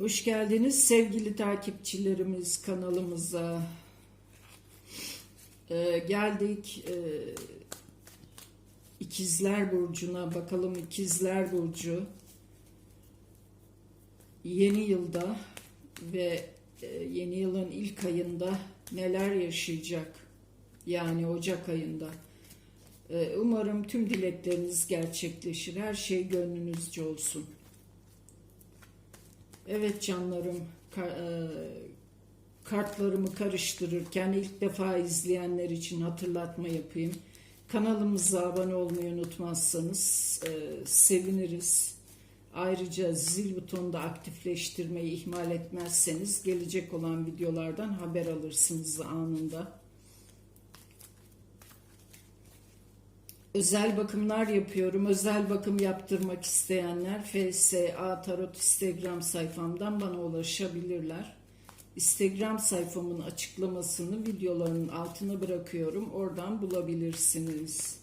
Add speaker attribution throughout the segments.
Speaker 1: Hoş geldiniz sevgili takipçilerimiz kanalımıza. Ee, geldik ee, İkizler Burcu'na bakalım İkizler Burcu yeni yılda ve e, yeni yılın ilk ayında neler yaşayacak? Yani Ocak ayında. Ee, umarım tüm dilekleriniz gerçekleşir. Her şey gönlünüzce olsun. Evet canlarım, e, kartlarımı karıştırırken ilk defa izleyenler için hatırlatma yapayım. Kanalımıza abone olmayı unutmazsanız e, seviniriz. Ayrıca zil butonunu da aktifleştirmeyi ihmal etmezseniz gelecek olan videolardan haber alırsınız anında. Özel bakımlar yapıyorum. Özel bakım yaptırmak isteyenler FSA Tarot Instagram sayfamdan bana ulaşabilirler. Instagram sayfamın açıklamasını videoların altına bırakıyorum. Oradan bulabilirsiniz.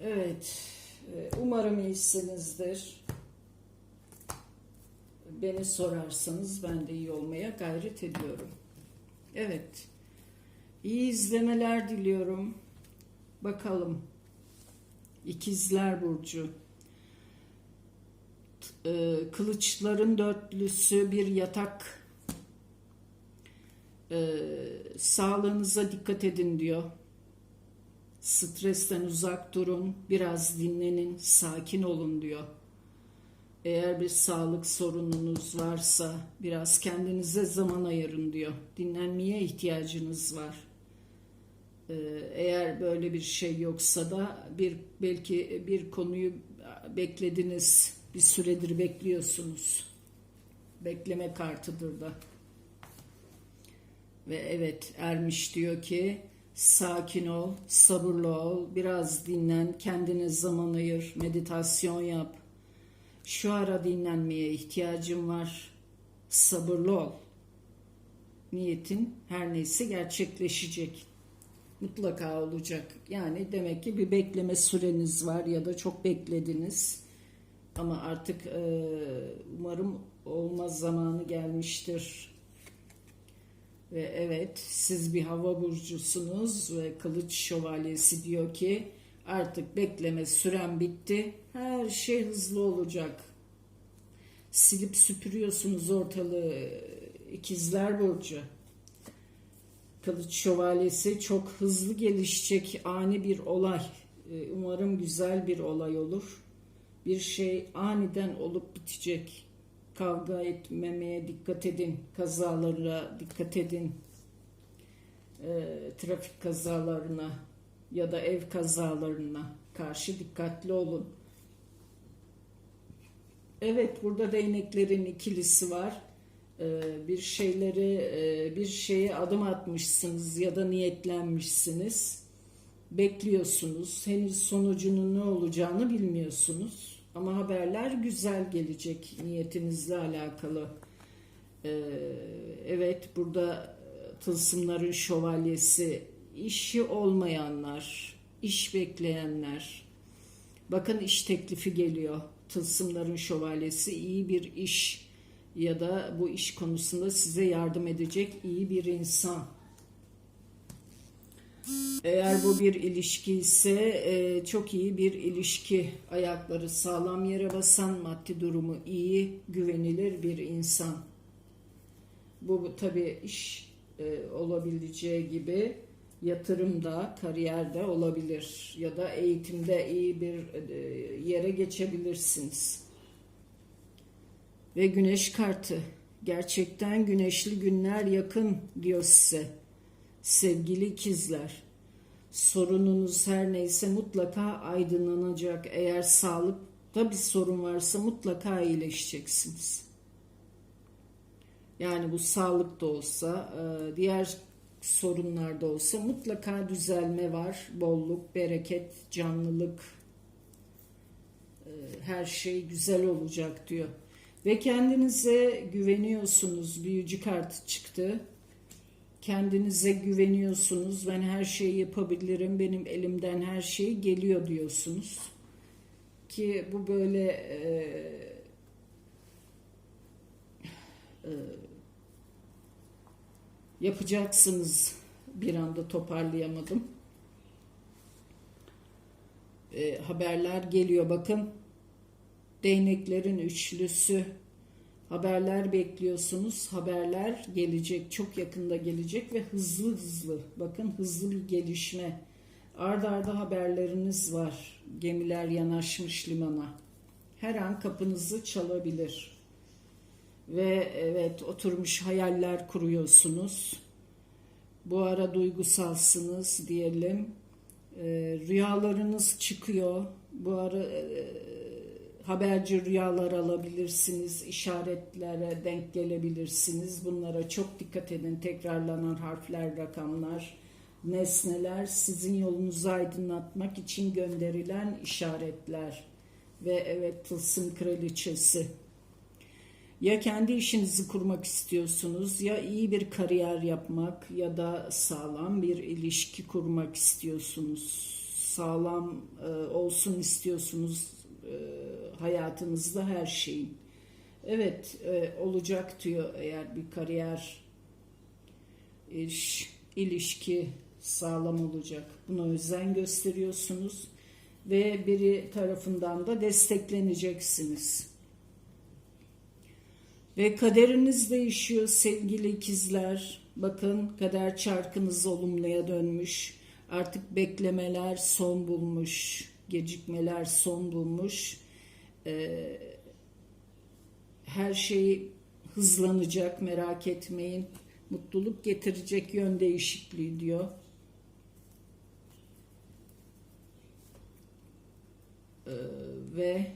Speaker 1: Evet. e, Umarım iyisinizdir. Beni sorarsanız ben de iyi olmaya gayret ediyorum. Evet. İyi izlemeler diliyorum. Bakalım. İkizler Burcu. E, Kılıçların dörtlüsü bir yatak. E, Sağlığınıza dikkat edin diyor. Stresten uzak durun, biraz dinlenin, sakin olun diyor. Eğer bir sağlık sorununuz varsa biraz kendinize zaman ayırın diyor. Dinlenmeye ihtiyacınız var. Ee, Eğer böyle bir şey yoksa da bir belki bir konuyu beklediniz, bir süredir bekliyorsunuz. Bekleme kartıdır da. Ve evet Ermiş diyor ki sakin ol, sabırlı ol, biraz dinlen, kendine zaman ayır, meditasyon yap. Şu ara dinlenmeye ihtiyacım var. Sabırlı ol. Niyetin her neyse gerçekleşecek mutlaka olacak. Yani demek ki bir bekleme süreniz var ya da çok beklediniz. Ama artık e, umarım olmaz zamanı gelmiştir. Ve evet siz bir hava burcusunuz ve kılıç şövalyesi diyor ki artık bekleme süren bitti. Her şey hızlı olacak. Silip süpürüyorsunuz ortalığı ikizler burcu. Kılıç Şövalyesi çok hızlı gelişecek ani bir olay. Ee, Umarım güzel bir olay olur. Bir şey aniden olup bitecek. Kavga etmemeye dikkat edin. Kazalara dikkat edin. Ee, trafik kazalarına ya da ev kazalarına karşı dikkatli olun. Evet burada değneklerin ikilisi var bir şeyleri e, bir şeye adım atmışsınız ya da niyetlenmişsiniz. Bekliyorsunuz. Henüz sonucunun ne olacağını bilmiyorsunuz. Ama haberler güzel gelecek niyetinizle alakalı. Ee, evet burada tılsımların şövalyesi işi olmayanlar iş bekleyenler. Bakın iş teklifi geliyor. Tılsımların şövalyesi iyi bir iş ya da bu iş konusunda size yardım edecek iyi bir insan. Eğer bu bir ilişki ise e, çok iyi bir ilişki. Ayakları sağlam yere basan, maddi durumu iyi, güvenilir bir insan. Bu, bu tabii iş e, olabileceği gibi yatırımda, kariyerde olabilir ya da eğitimde iyi bir e, yere geçebilirsiniz ve güneş kartı. Gerçekten güneşli günler yakın diyor size. Sevgili ikizler. Sorununuz her neyse mutlaka aydınlanacak. Eğer sağlıkta bir sorun varsa mutlaka iyileşeceksiniz. Yani bu sağlık da olsa, e, diğer sorunlar da olsa mutlaka düzelme var. Bolluk, bereket, canlılık, e, her şey güzel olacak diyor. Ve kendinize güveniyorsunuz. Büyücü kartı çıktı. Kendinize güveniyorsunuz. Ben her şeyi yapabilirim. Benim elimden her şey geliyor diyorsunuz. Ki bu böyle e, e, yapacaksınız bir anda toparlayamadım. E, haberler geliyor bakın. Değneklerin üçlüsü. Haberler bekliyorsunuz. Haberler gelecek. Çok yakında gelecek ve hızlı hızlı. Bakın hızlı bir gelişme. Arda arda haberleriniz var. Gemiler yanaşmış limana. Her an kapınızı çalabilir. Ve evet oturmuş hayaller kuruyorsunuz. Bu ara duygusalsınız diyelim. Ee, rüyalarınız çıkıyor. Bu ara e, haberci rüyalar alabilirsiniz. işaretlere denk gelebilirsiniz. Bunlara çok dikkat edin. Tekrarlanan harfler, rakamlar, nesneler sizin yolunuzu aydınlatmak için gönderilen işaretler. Ve evet tılsım kraliçesi. Ya kendi işinizi kurmak istiyorsunuz ya iyi bir kariyer yapmak ya da sağlam bir ilişki kurmak istiyorsunuz. Sağlam e, olsun istiyorsunuz hayatınızda her şeyin. Evet e, olacak diyor eğer bir kariyer, iş, ilişki sağlam olacak. Buna özen gösteriyorsunuz ve biri tarafından da destekleneceksiniz. Ve kaderiniz değişiyor sevgili ikizler. Bakın kader çarkınız olumluya dönmüş. Artık beklemeler son bulmuş. Gecikmeler son bulmuş. Ee, her şey hızlanacak merak etmeyin. Mutluluk getirecek yön değişikliği diyor. Ee, ve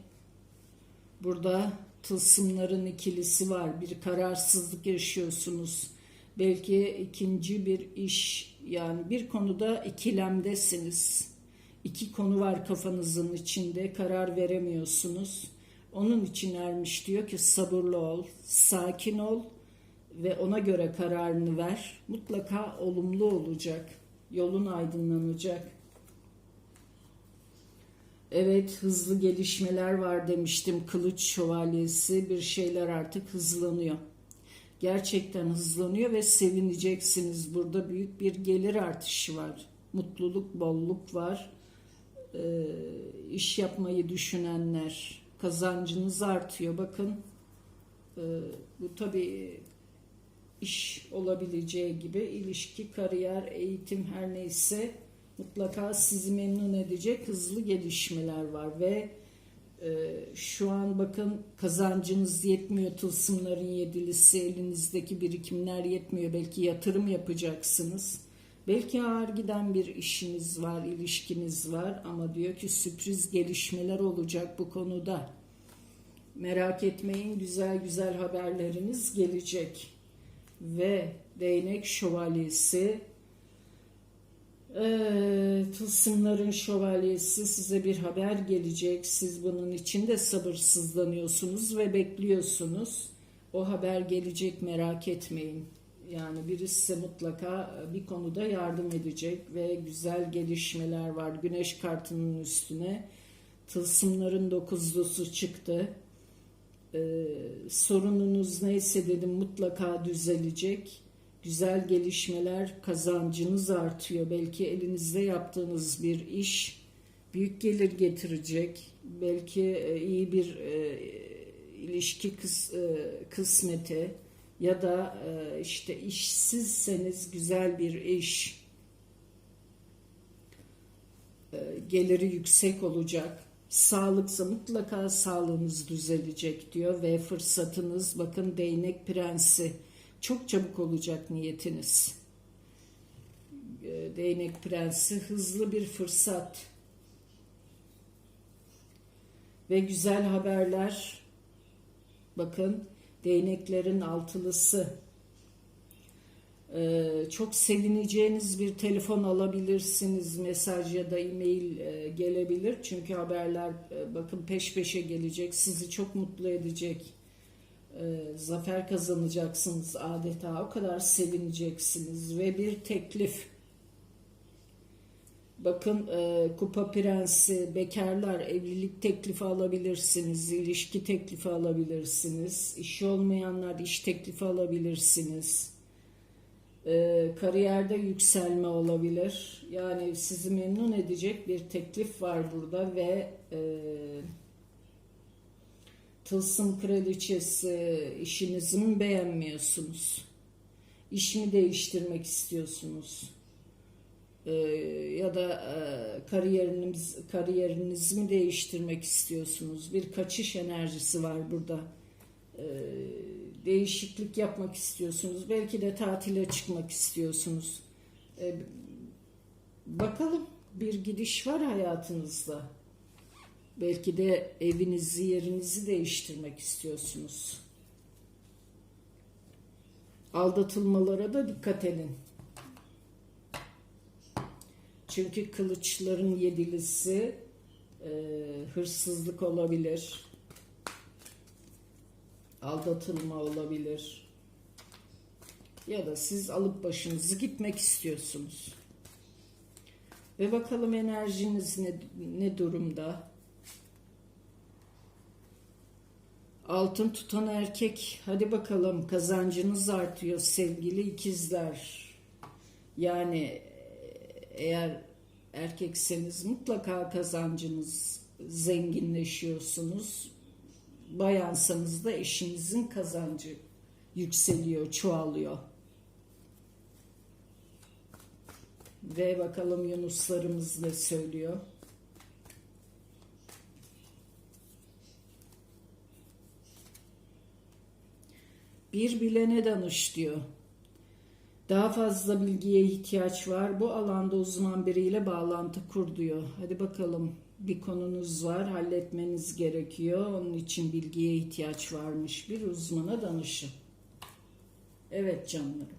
Speaker 1: burada tılsımların ikilisi var. Bir kararsızlık yaşıyorsunuz. Belki ikinci bir iş yani bir konuda ikilemdesiniz. İki konu var kafanızın içinde karar veremiyorsunuz. Onun için ermiş diyor ki sabırlı ol, sakin ol ve ona göre kararını ver. Mutlaka olumlu olacak. Yolun aydınlanacak. Evet hızlı gelişmeler var demiştim. Kılıç şövalyesi bir şeyler artık hızlanıyor. Gerçekten hızlanıyor ve sevineceksiniz. Burada büyük bir gelir artışı var. Mutluluk, bolluk var. Ee, iş yapmayı düşünenler, kazancınız artıyor. Bakın e, bu tabii iş olabileceği gibi ilişki, kariyer, eğitim her neyse mutlaka sizi memnun edecek hızlı gelişmeler var ve e, şu an bakın kazancınız yetmiyor tılsımların yedilisi elinizdeki birikimler yetmiyor belki yatırım yapacaksınız belki ağır giden bir işiniz var ilişkiniz var ama diyor ki sürpriz gelişmeler olacak bu konuda merak etmeyin güzel güzel haberleriniz gelecek ve değnek şövalyesi ee, tılsımların şövalyesi size bir haber gelecek. Siz bunun için de sabırsızlanıyorsunuz ve bekliyorsunuz. O haber gelecek merak etmeyin. Yani birisi size mutlaka bir konuda yardım edecek ve güzel gelişmeler var. Güneş kartının üstüne tılsımların dokuzlusu çıktı. Ee, sorununuz neyse dedim mutlaka düzelecek güzel gelişmeler, kazancınız artıyor. Belki elinizde yaptığınız bir iş büyük gelir getirecek. Belki e, iyi bir e, ilişki kıs, e, kısmeti ya da e, işte işsizseniz güzel bir iş e, geliri yüksek olacak. Sağlıksa mutlaka sağlığınız düzelecek diyor ve fırsatınız bakın değnek prensi çok çabuk olacak niyetiniz. Ee, değnek prensi hızlı bir fırsat ve güzel haberler. Bakın değneklerin altılısı. Ee, çok sevineceğiniz bir telefon alabilirsiniz. Mesaj ya da e-mail e, gelebilir. Çünkü haberler e, bakın peş peşe gelecek. Sizi çok mutlu edecek e, zafer kazanacaksınız adeta o kadar sevineceksiniz ve bir teklif Bakın e, Kupa Prensi, bekarlar evlilik teklifi alabilirsiniz, ilişki teklifi alabilirsiniz, işi olmayanlar iş teklifi alabilirsiniz. E, kariyerde yükselme olabilir. Yani sizi memnun edecek bir teklif var burada ve e, Tılsım Kraliçesi işinizi mi beğenmiyorsunuz? İş değiştirmek istiyorsunuz? Ee, ya da e, kariyeriniz kariyerinizi mi değiştirmek istiyorsunuz? Bir kaçış enerjisi var burada. Ee, değişiklik yapmak istiyorsunuz. Belki de tatile çıkmak istiyorsunuz. Ee, bakalım bir gidiş var hayatınızda. Belki de evinizi, yerinizi değiştirmek istiyorsunuz. Aldatılmalara da dikkat edin. Çünkü kılıçların yedilisi e, hırsızlık olabilir. Aldatılma olabilir. Ya da siz alıp başınızı gitmek istiyorsunuz. Ve bakalım enerjiniz ne, ne durumda? Altın tutan erkek. Hadi bakalım kazancınız artıyor sevgili ikizler. Yani eğer erkekseniz mutlaka kazancınız zenginleşiyorsunuz. Bayansanız da eşinizin kazancı yükseliyor, çoğalıyor. Ve bakalım Yunuslarımız ne söylüyor? Bir bilene danış diyor. Daha fazla bilgiye ihtiyaç var. Bu alanda uzman biriyle bağlantı kur diyor. Hadi bakalım bir konunuz var halletmeniz gerekiyor. Onun için bilgiye ihtiyaç varmış. Bir uzmana danışın. Evet canlarım.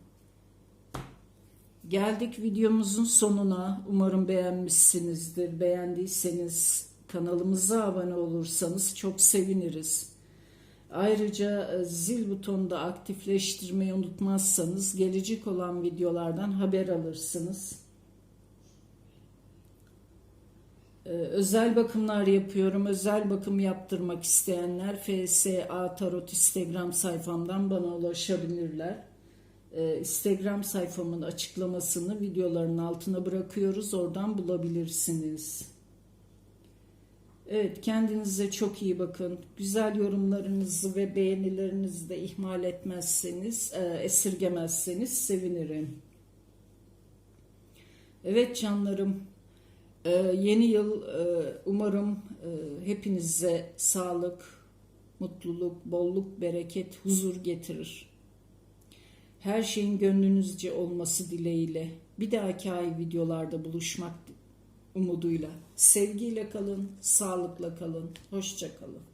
Speaker 1: Geldik videomuzun sonuna. Umarım beğenmişsinizdir. Beğendiyseniz kanalımıza abone olursanız çok seviniriz. Ayrıca e, zil butonunu da aktifleştirmeyi unutmazsanız gelecek olan videolardan haber alırsınız. Ee, özel bakımlar yapıyorum. Özel bakım yaptırmak isteyenler FSA Tarot Instagram sayfamdan bana ulaşabilirler. Ee, Instagram sayfamın açıklamasını videoların altına bırakıyoruz. Oradan bulabilirsiniz. Evet kendinize çok iyi bakın. Güzel yorumlarınızı ve beğenilerinizi de ihmal etmezseniz, e, esirgemezseniz sevinirim. Evet canlarım e, yeni yıl e, umarım hepinize sağlık, mutluluk, bolluk, bereket, huzur getirir. Her şeyin gönlünüzce olması dileğiyle bir dahaki ay videolarda buluşmak umuduyla. Sevgiyle kalın, sağlıkla kalın, hoşça kalın.